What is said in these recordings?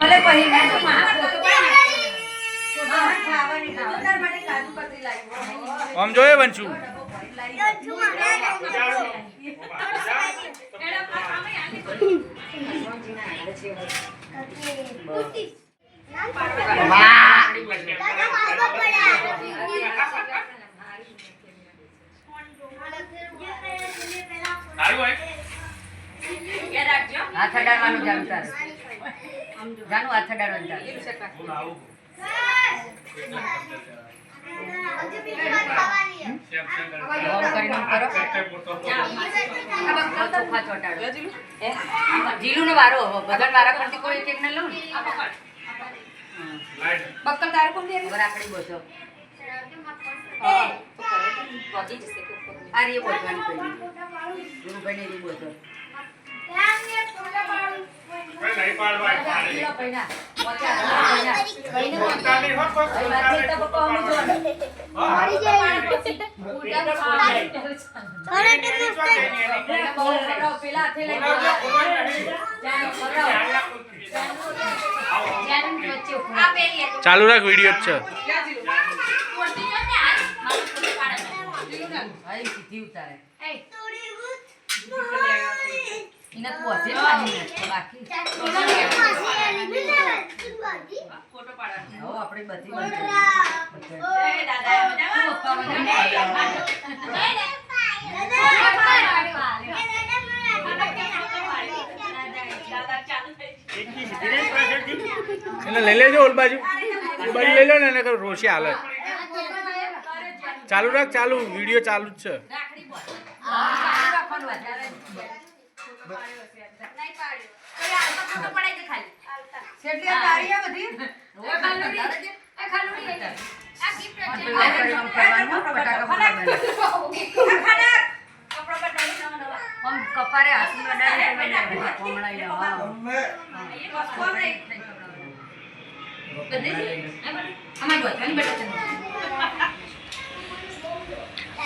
ભલે પછી મેં તો મારા ફોટો લાવી. આમ જોઈએ વંશુ? હાથ અડાડવાનું જાણું જાણું હાથ ડાળો? આમાં જીલું ને વારો બધા વારા પરથી કોઈ એક લઉં ને? બક્કલ તારે કોણ દે રાખડી બોધો આ રે બોધવાની કોઈ ગુરુભાઈ ને બોધો ચાલુ રાખ વીડિયો છે. ભાઈ સીધી ઉતારે એને તો બધે જ પાણી નાખે, બાકી હવે આપણે બધી કરી દીધી. એટલે લઈ લેજો ઓલ બાજુ. ઓલ બાજુ લઈ લો ને એને રોશી હાલે ચાલુ રાખ ચાલુ. વીડિયો ચાલુ જ છે. કપારે હાથમાં અડાડી અડાડી કોમળાઈ જાવ, હા.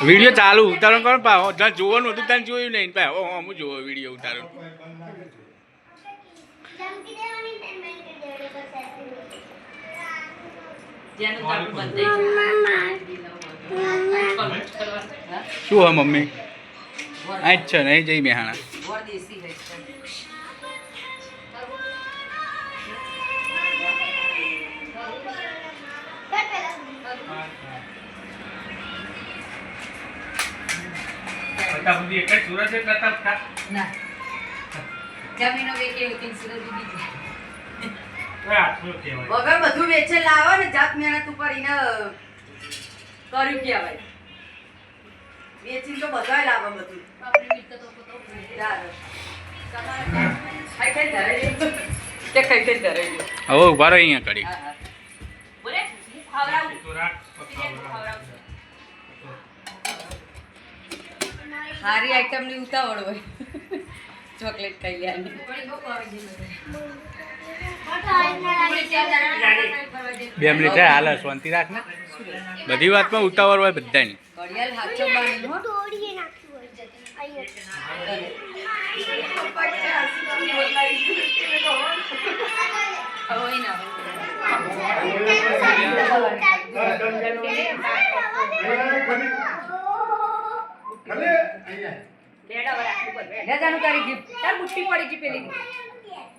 વીડિયો ચાલુ ઉતારો કરો પા જ્યાં જોવાનું હતું ત્યાં જોયું નહીં. પા ઓ હું જોવો વીડિયો ઉતારો શું હા મમ્મી? આ જ છે ને એ જઈ બેહાણા. ગોળ જ હોય હતા ના. જમીનો વેચે વેચીને સુરત બીજી વગર બધું વેચે લાવો ને જાત મહેનત ઉપર એને કર્યું કહેવાય. વેચીને તો બધા. લાવે બધું. હવે ઊભા રહી અહીંયા બોલે હા. સારી આઈટમની ઉતાવળ હોય. ચોકલેટ ખાઈ લેવાની બે મિનિટ છે હાલ શાંતિ રાખ ને. બધી વાતમાં ઉતાવળ હોય બધાની. ઘડિયાળ ભલે અહીંયા. બેડા વરા ઉપર બેડા જાનું તારી જીપ તાર બુટ્ટી પડી જી પેલી.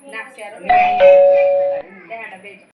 નાખ શેરો બેડા બેડા